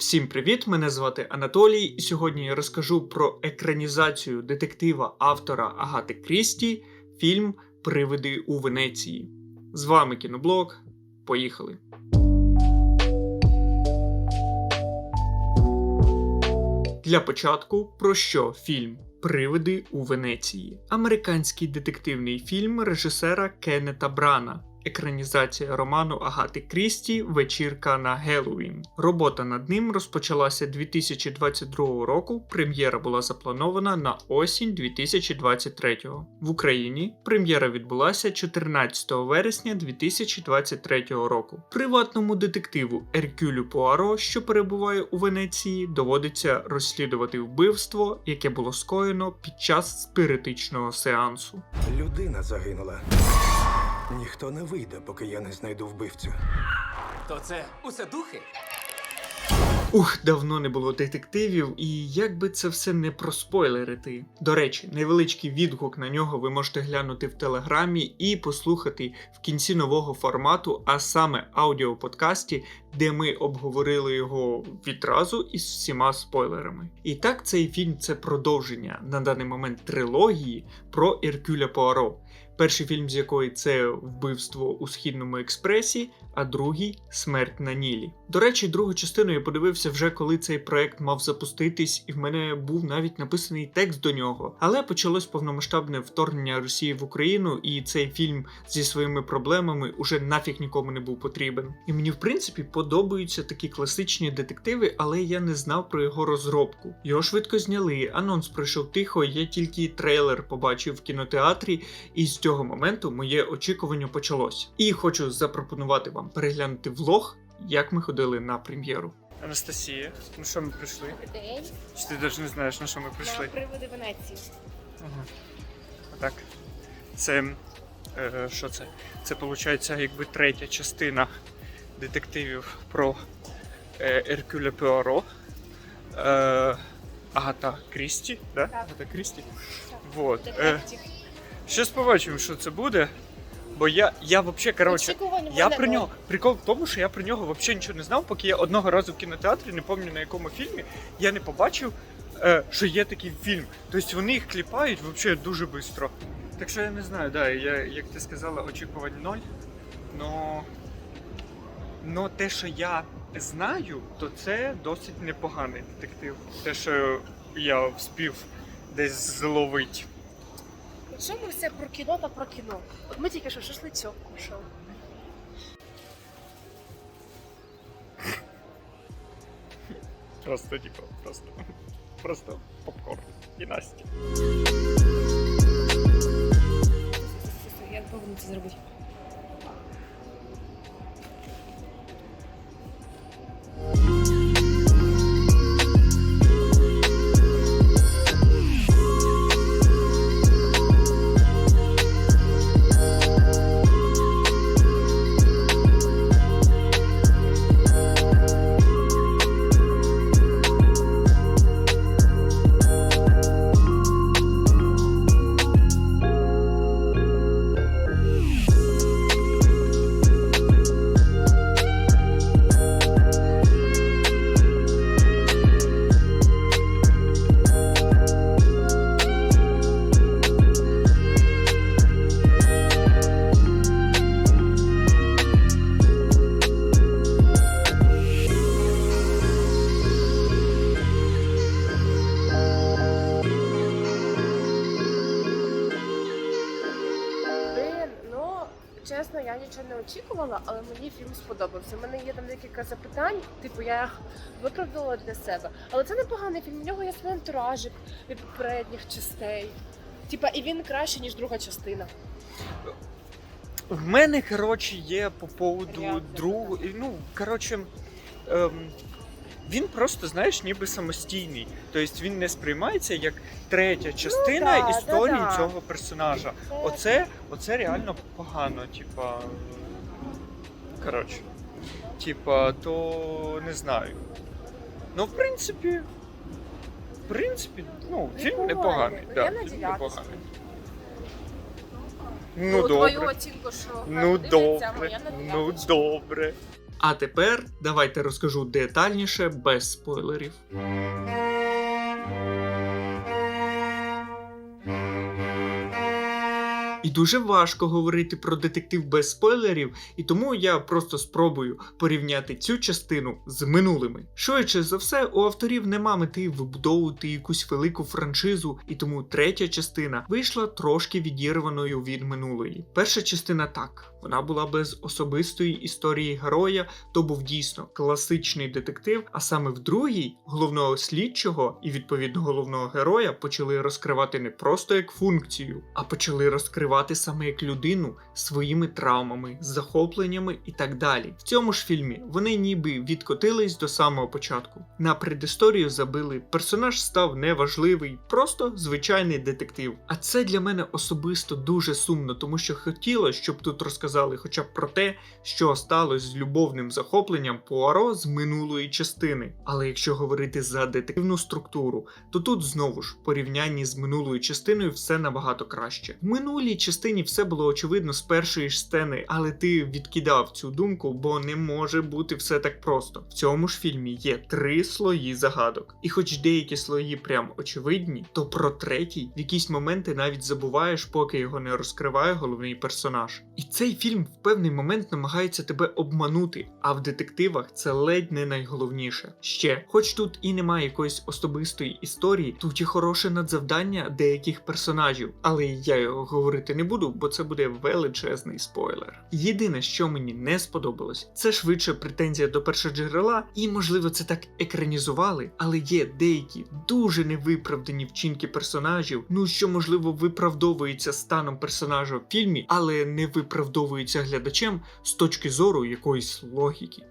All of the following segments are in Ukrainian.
Всім привіт! Мене звати Анатолій, і сьогодні я розкажу про екранізацію детектива автора Агати Крісті, фільм Привиди у Венеції. З вами кіноблог. Поїхали! Для початку про що фільм Привиди у Венеції. Американський детективний фільм режисера Кеннета Брана. Екранізація роману Агати Крісті Вечірка на Геловін. Робота над ним розпочалася 2022 року. Прем'єра була запланована на осінь 2023. В Україні прем'єра відбулася 14 вересня 2023 року. Приватному детективу Еркюлю Пуаро, що перебуває у Венеції, доводиться розслідувати вбивство, яке було скоєно під час спиритичного сеансу. Людина загинула. Ніхто не вийде, поки я не знайду вбивцю. То це усе духи? Ух, давно не було детективів, і як би це все не проспойлерити. До речі, невеличкий відгук на нього ви можете глянути в телеграмі і послухати в кінці нового формату, а саме аудіоподкасті, де ми обговорили його відразу із всіма спойлерами. І так, цей фільм це продовження на даний момент трилогії про Еркюля Пуаро. Перший фільм з якої це вбивство у східному експресі, а другий смерть на Нілі. До речі, другу частину я подивився вже коли цей проект мав запуститись, і в мене був навіть написаний текст до нього. Але почалось повномасштабне вторгнення Росії в Україну, і цей фільм зі своїми проблемами уже нафіг нікому не був потрібен. І мені, в принципі, подобаються такі класичні детективи, але я не знав про його розробку. Його швидко зняли, анонс пройшов тихо, я тільки трейлер побачив в кінотеатрі, і з цього моменту моє очікування почалось. І хочу запропонувати вам переглянути влог, як ми ходили на прем'єру. Анастасія, ну що ми прийшли? День Чи ти навіть не знаєш, на що ми прийшли? на приводи Венеції. Ага. Так. Це. Е, що це? Це виходить, якби третя частина детективів про е, Еркюля Пуаро. Е, Агата Крісті, да? Так. Агата Крісті. Вот. Е, Детектив. Щас побачимо, що це буде. Бо я, я взагалі, коротше, я про нього. Прикол в тому, що я про нього взагалі нічого не знав, поки я одного разу в кінотеатрі, не пам'ятаю на якому фільмі, я не побачив, е, що є такий фільм. Тобто вони їх кліпають взагалі дуже швидко. Так що я не знаю, да, я, як ти сказала, очікувань ноль. Но, но те, що я знаю, то це досить непоганий детектив. Те, що я вспів десь зловити. Що ми все про кіно та про кіно? От ми тільки що шашлицьок кушали. Просто, типа, просто, просто попкорн і Настя. Як повинні це зробити? Чесно, я нічого не очікувала, але мені фільм сподобався. У мене є там декілька запитань, типу я їх виправдала для себе. Але це непоганий фільм. У нього є свій антуражик від попередніх частей. Типа, і він краще, ніж друга частина. В мене, коротше, є по поводу Реакція другу. Ну, коротше, ем, він просто, знаєш, ніби самостійний. Тобто він не сприймається як третя частина Ну да, історії да-да. цього персонажа. Оце, оце реально погано, типа. Коротше. Типа, то не знаю. Ну, в принципі. В принципі, ну, фільм Непоганий. Я Да, на фільм непоганий. Ну, твою добре. оцінку, що Ну добре, на ну добре. А тепер давайте розкажу детальніше без спойлерів. І дуже важко говорити про детектив без спойлерів, і тому я просто спробую порівняти цю частину з минулими. Швидше за все, у авторів нема мети вибудовувати якусь велику франшизу, і тому третя частина вийшла трошки відірваною від минулої. Перша частина так. Вона була без особистої історії героя, то був дійсно класичний детектив. А саме в другій головного слідчого і відповідно головного героя почали розкривати не просто як функцію, а почали розкривати саме як людину своїми травмами, захопленнями і так далі. В цьому ж фільмі вони ніби відкотились до самого початку. На предісторію забили, персонаж став неважливий, просто звичайний детектив. А це для мене особисто дуже сумно, тому що хотілося, щоб тут розказали хоча б про те, що сталося з любовним захопленням Пуаро з минулої частини. Але якщо говорити за детективну структуру, то тут знову ж в порівнянні з минулою частиною все набагато краще. В минулій частині все було очевидно з першої ж сцени, але ти відкидав цю думку, бо не може бути все так просто. В цьому ж фільмі є три слої загадок, і хоч деякі слої прям очевидні, то про третій в якісь моменти навіть забуваєш, поки його не розкриває головний персонаж. І цей фільм в певний момент намагається тебе обманути, а в детективах це ледь не найголовніше. Ще, хоч тут і немає якоїсь особистої історії, тут є хороше надзавдання деяких персонажів, але я його говорити не буду, бо це буде величезний спойлер. Єдине, що мені не сподобалось, це швидше претензія до першоджерела, і можливо це так екранізували, але є деякі дуже невиправдані вчинки персонажів, ну що можливо виправдовуються станом персонажа в фільмі, але не виправдовуються глядачем з точки зору якоїсь логіки.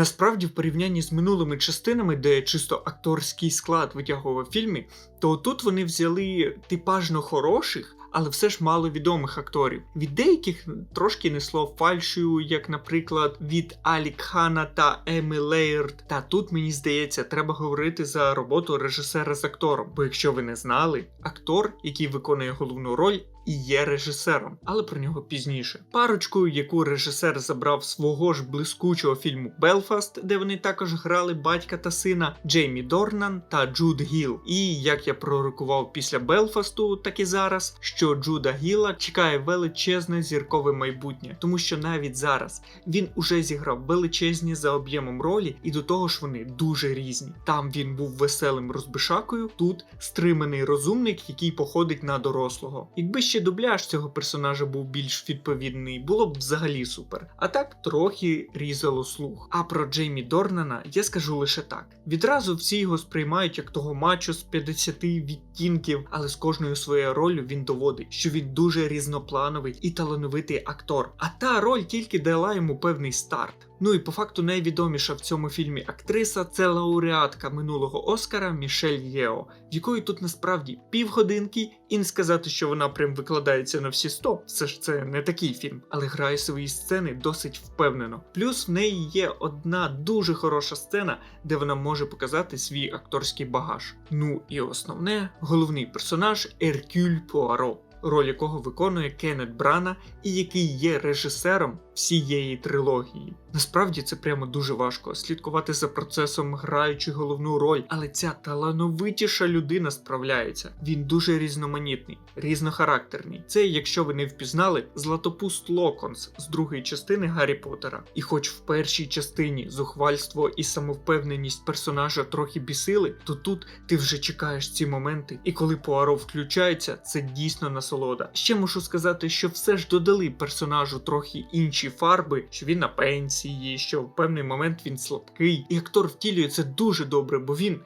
Насправді, в порівнянні з минулими частинами, де чисто акторський склад витягував фільми, то тут вони взяли типажно хороших, але все ж маловідомих акторів. Від деяких трошки несло фальшою, як, наприклад, від Алік Хана та Емі Лейерд. Та тут мені здається, треба говорити за роботу режисера з актором. Бо якщо ви не знали, актор, який виконує головну роль. І є режисером, але про нього пізніше. Парочку, яку режисер забрав свого ж блискучого фільму Белфаст, де вони також грали батька та сина Джеймі Дорнан та Джуд Гіл. І як я пророкував після Белфасту, так і зараз, що Джуда Гіла чекає величезне зіркове майбутнє, тому що навіть зараз він уже зіграв величезні за об'ємом ролі, і до того ж вони дуже різні. Там він був веселим розбишакою, тут стриманий розумник, який походить на дорослого. Якби ще дубляж цього персонажа був більш відповідний, було б взагалі супер. А так трохи різало слух. А про Джеймі Дорнана я скажу лише так: відразу всі його сприймають як того мачо з 50 відтінків, але з кожною своєю ролью він доводить, що він дуже різноплановий і талановитий актор. А та роль тільки дала йому певний старт. Ну і по факту найвідоміша в цьому фільмі актриса це лауреатка минулого Оскара Мішель Єо, в якої тут насправді півгодинки, і не сказати, що вона прям викладається на всі 100, все ж це не такий фільм, але грає свої сцени досить впевнено. Плюс в неї є одна дуже хороша сцена, де вона може показати свій акторський багаж. Ну і основне, головний персонаж Еркюль Пуаро. Роль якого виконує Кеннет Брана, і який є режисером всієї трилогії. Насправді це прямо дуже важко слідкувати за процесом, граючи головну роль, але ця талановитіша людина справляється. Він дуже різноманітний, різнохарактерний. Це, якщо ви не впізнали, Златопуст Локонс з другої частини Гаррі Поттера. І хоч в першій частині зухвальство і самовпевненість персонажа трохи бісили, то тут ти вже чекаєш ці моменти, і коли Пуаро включається, це дійсно насолода. Ще мушу сказати, що все ж додали персонажу трохи інші фарби, що він на пенсії, що в певний момент він слабкий. І актор втілює це дуже добре, бо він,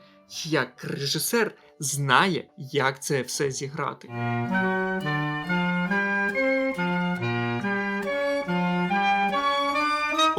як режисер, знає, як це все зіграти.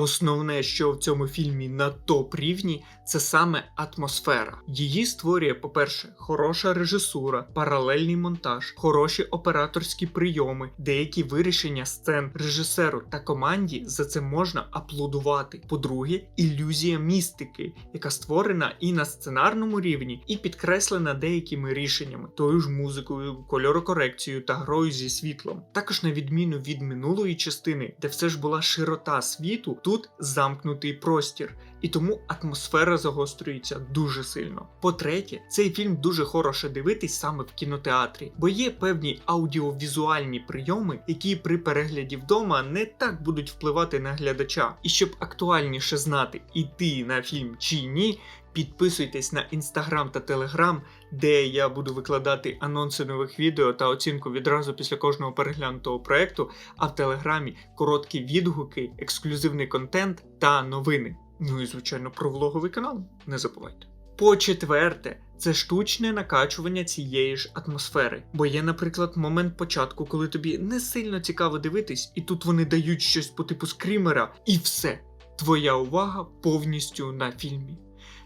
Основне, що в цьому фільмі на топ рівні, це саме атмосфера. Її створює, по-перше, хороша режисура, паралельний монтаж, хороші операторські прийоми, деякі вирішення сцен режисеру та команді за це можна аплодувати. По-друге, ілюзія містики, яка створена і на сценарному рівні, і підкреслена деякими рішеннями, тою ж музикою, кольорокорекцією та грою зі світлом. Також на відміну від минулої частини, де все ж була широта світу, тут замкнутий простір. І тому атмосфера загострюється дуже сильно. По-третє, цей фільм дуже хороше дивитись саме в кінотеатрі, бо є певні аудіовізуальні прийоми, які при перегляді вдома не так будуть впливати на глядача. І щоб актуальніше знати, іти на фільм чи ні. Підписуйтесь на інстаграм та телеграм, де я буду викладати анонси нових відео та оцінку відразу після кожного переглянутого проекту, а в телеграмі короткі відгуки, ексклюзивний контент та новини. Ну і звичайно про влоговий канал. Не забувайте. По четверте, це штучне накачування цієї ж атмосфери. Бо є, наприклад, момент початку, коли тобі не сильно цікаво дивитись, і тут вони дають щось по типу скрімера, і все. Твоя увага повністю на фільмі.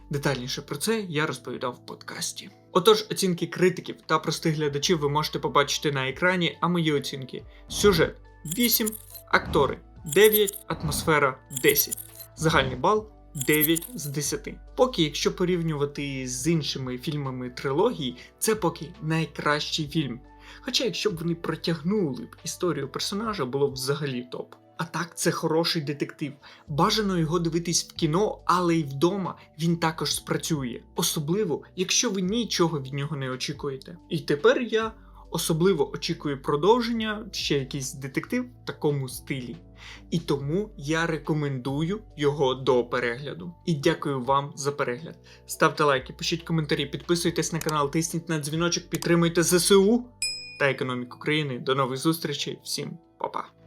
Детальніше про це я розповідав в подкасті. Отож, оцінки критиків та простих глядачів ви можете побачити на екрані, а мої оцінки: сюжет 8, актори 9, атмосфера 10, загальний бал 9 з 10. Поки, якщо порівнювати з іншими фільмами трилогії, це поки найкращий фільм. Хоча, якщо б вони протягнули б історію персонажа, було б взагалі топ. А так, це хороший детектив. Бажано його дивитись в кіно, але й вдома він також спрацює. Особливо, якщо ви нічого від нього не очікуєте. І тепер я особливо очікую продовження, ще якийсь детектив в такому стилі. І тому я рекомендую його до перегляду. І дякую вам за перегляд. Ставте лайки, пишіть коментарі, підписуйтесь на канал, тисніть на дзвіночок, підтримуйте ЗСУ та економіку країни. До нових зустрічей, всім па-па!